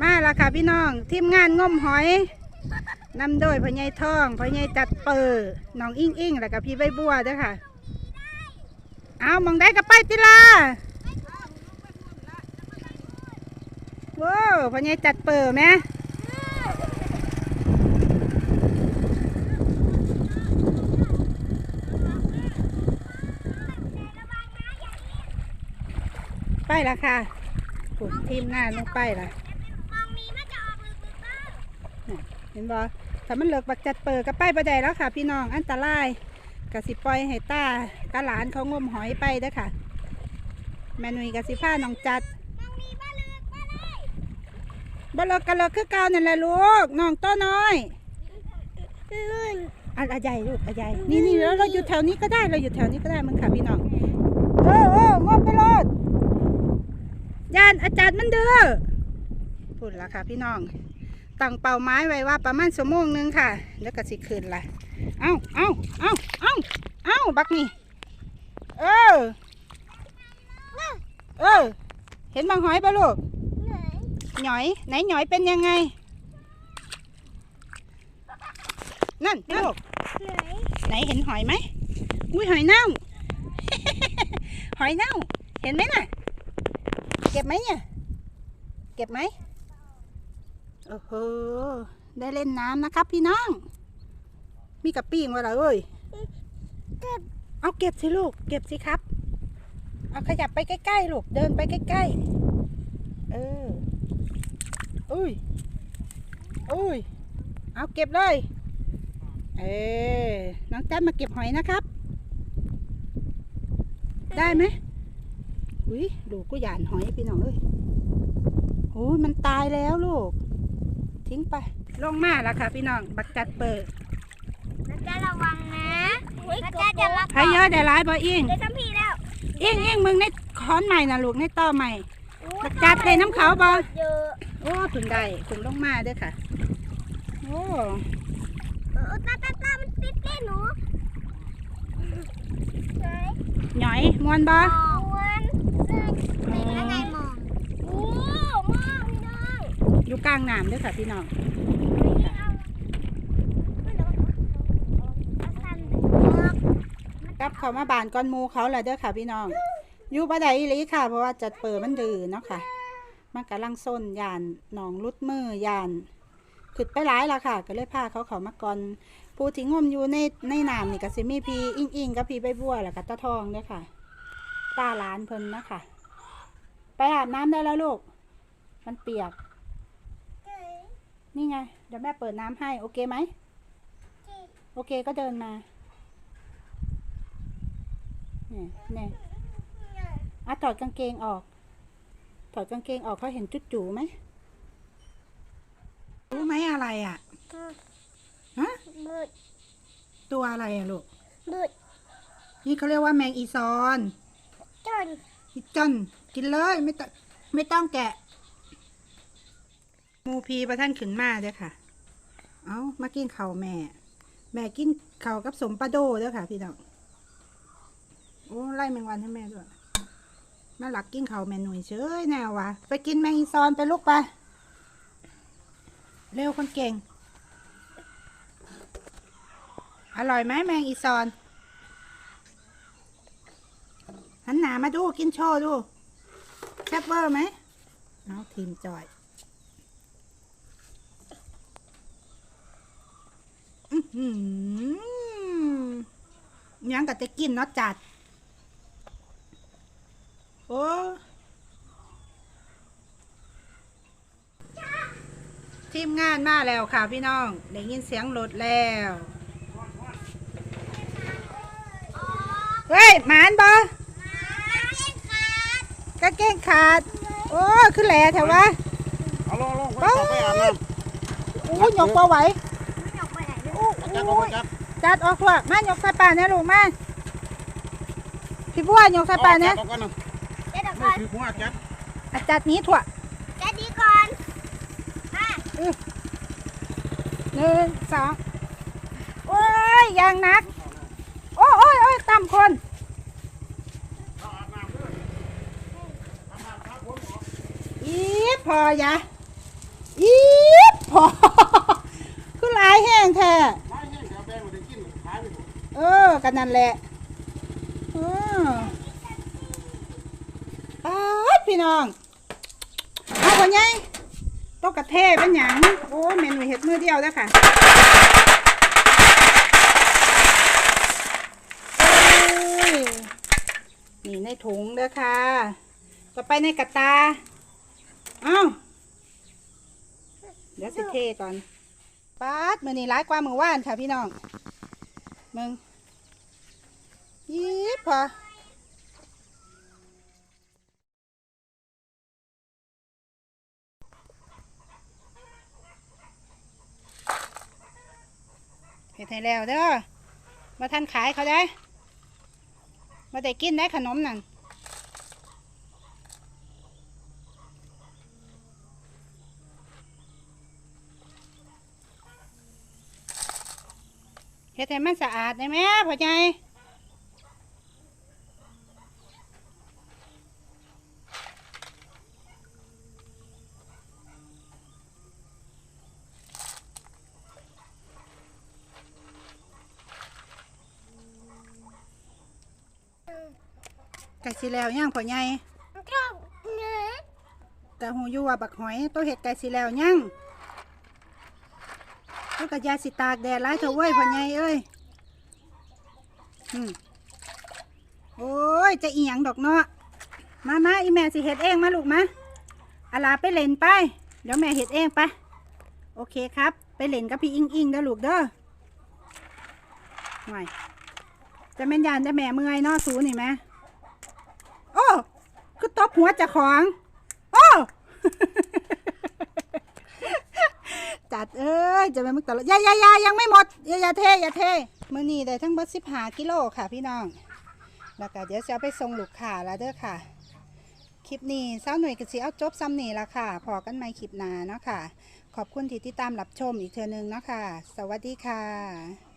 มาและค่ะพี่น้องทีมงานงมหอยนำโดยพ่อใหญ่ทองพ่อใหญ่จัดเปิดน้องอิงอิงแล้วก็พี่ใบบัวด้วยค่ะ เอามองได้กับไปติลาว้าวพ่อใหญ่จัดเปิดไหมไปละค่ะปุ่นทีมงานลงไปละ มองมีมันจะออกหรือเปล่า เห็นบ่ถ้ามันเลิกบักจัดเปิดก็ไปบ่ได้แล้วค่ะ พี่น้องอันตรายกสิปล่อยให้ตาตาหลานเขางมหอยไปเด้อค่ะ แม่นุยกสิพาน้องจัดมองมีบ้าเลือกบ้าเลยบ่เลิกก็เลิกคือเก่านั่นแหละลูกน้องโตน้อยอันอะใหญ่ลูกอะใหญ่นี่นี่แล้วเราอยู่แถวนี้ก็ได้เราอยู่แถวนี้ก็ได้มึงค่ะพี่น้องเออเอองมไปโลดยานอาจารย์มันเด้อพูดละค่ะพี่น้อง ตั้งเป้าหมายไว้ว่าประมาณชั่วโมงหนึงค่ะ แล้วก็สิคืนละเอ้าเอ้าเอ้าเอ้าเอ้าบักนี่ เออ เออ เห็นบางหอยปะลูกหนหน่อย ไหนหน่อยเป็นยังไง นั่นลูกไหนเห็นหอยไหมอุ้ยหอยเน่า หอยเน่า เห็นไหมน่ะ เก็บไหมเนี่ย เก็บไหม โอ้โห ได้เล่นน้ำนะครับพี่น้อง มีกับปิ้งวะล่ะเอ้ย เก็บเอาเก็บสิลูก เก็บสิครับ เอาขยับไปใกล้ๆลูก เดินไปใกล้ๆ เออ อุ้ย อุ้ย เอาเก็บเลย เออ น้องแจันมาเก็บหอยนะครับ ได้ไหมอุ้ย ดูกูหยานหอยพี่น้องเอ้ยโอ้ยมันตายแล้วลูก ทิ้งไป ลงมาแล้วค่ะ พี่น้อง บักจัดเปิดมันจะระวังนะมันจะจะรับใครเยอะได้ร้ายบ่อิงได้ทั้งพี่แล้วอิงอิงมึงในค้อนใหม่นะลูกในต่อใหม่บักจัดได้น้ำเขาบ่เยอะโอ้ถึงได้ถึงลงมาเด้วยค่ะ โอ้เออตาตาตามันติดเล่นหนูไหนหน่อยมวนบ่มองมันไหนแล้วไงมองโอ้มองพี่น้อง อยู่กลางน้ำเด้วยค่ะพี่น้องกลับเขามาบานก้อนหมูเขาแหละเด้อค่ะพี่น้องอยู่บ่ได้อีหลีค่ะ เพราะว่าจัดเปิดมันดื้อเนาะค่ะ มันกำลังส้นยานหนองรุดมือยานขึ้นไปหลายและค่ะ ก็เลยพาเขาเขามาก่อนผู้ที่งมอยู่ในในน้ำนี่ก็สิมีพี่อิงอิงกับพี่ใบบัวแล้วก็ตาทองเด้อค่ะ ตาหลานเพิ่นนะคะไปอาบน้ำได้แล้วลูก มันเปียก นี่ไง เดี๋ยวแม่เปิดน้ำให้ โอเคไหม โอเคก็เดินมาเนี่ยเนี่ยอะถอดกางเกงออก ถอดกางเกงออกเขาเห็นจุดจูไหม รู้ไหมอะไรอะ ฮะมืดตัวอะไรอะลูกมืดนี่เขาเรียกว่าแมงอีซอนจนอีจอนกินเลยไม่ต้องไม่ต้องแกะห มูพีประท่านขึ้นมาเด้อค่ะ เอามากินข้าวแม่ แม่กินข้าวกับสมปลาโดเด้อค่ะ พี่น้อง โอ้ไล่แมงวันให้แม่ด้วย มาหลักกินข้าวแม่หนุ่ยเฉยแนววะไปกินแมงอีซอนไปลูกไป เร็วคนเก่ง อร่อยไหมแมงอีซอนหันหนามาดูกินโชว์ดูแซ่บเวอร์ไหมเอาทีมจอย อื้อหือ ยังกับจะกินเนาะจัด โอ้ทีมงานมาแล้วค่ะพี่น้อง ได้ยินเสียงรถแล้ว เฮ้ยหมานบอกางเกงขาด โอ้คือแหล่แถววะเอาลงลงไปต่อไปอาบน้อู้ยกปลาไหว ไม่ออกไปไหนเลยำจัดลงไปจัดจัดออกทั่วมายกใส่ป่าเนี่ยลูกมาพี่บัวยกใส่ป่าเนี่ยเอาก่อนนะเดี๋ยวเดี๋ยวไม่ก่อนคือหัวจัดอะจัดนี้ถั่วแกดีก่อนมาหนึ่งสองโอ้ยยางหนัก โอ้ยโอ้ยโอ้ยต่ำคนเอาอาบน้ำด้วยอาบน้ำครับผมอีพอยะพอคือหลายแห้งแท้ ไม้แห้งแถวแบงมาได้กินขายไปหมด เออ กั นั่นแหละเออป๊าพี่น้องเอาคนใหญ่ตกกระเทเป็นหยังโอ้เมนูเห็ดมือเดียวเด้อค่ะโอ้ยนี่ในถุงเด้อค่ะ ต่อไปในกระตาเอ้าเดี๋ยวสิเทก่อน ป๊าดมือนี่ร้ายกว่ามือว่านค่ะพี่น้องมึง ยิบพอเห็ดให้แล้วเด้อมาท่านขายเขาได้ มาได้กินได้ขนมนั่นเห็ดให้มันสะอาดได้ไหมพ่อใหญ่ ไก่สีแล้วย่างพ่อใหญ่ก็เนื้อแต่หูอยู่ว่าบักหอยตัวเห็ดไก่สีแล้วย่างตัวกระยาสิตากแดดไล่เถอะเว้ยพ่อใหญ่เอ้ยอืมโอ้ยจะอีหยังดอกเนาะมามาอีแม่สิเห็ดเองมาลูกมาอาลาไปเล่นไป เดี๋ยวแม่เห็ดเองไป โอเคครับ ไปเล่นกับพี่อิงอิงเด้อลูกเด้อห่วยจะแม่นยานจะแม่เมื่อยเนาะสูนี่แม่โอ้คือตบ หัวเจะของ โอ้จัดเอ้ยจะไปมึกตลอดยายายายังไม่หมดยายาเทยาเทมือนี้ได้ทั้งบิดสิบหากิโลค่ะพี่น้อง แล้วก็เดี๋ยวจะเอาไปส่งลูกค้าแล้วเด้อค่ะ คลิปนี้สาวหน่วยกสิเอาจบซ้ำนี่ละค่ะ พอกันใหม่คลิปหน้าเนาะค่ะ ขอบคุณที่ติดตามรับชมอีกเทอนึงเนาะค่ะ สวัสดีค่ะ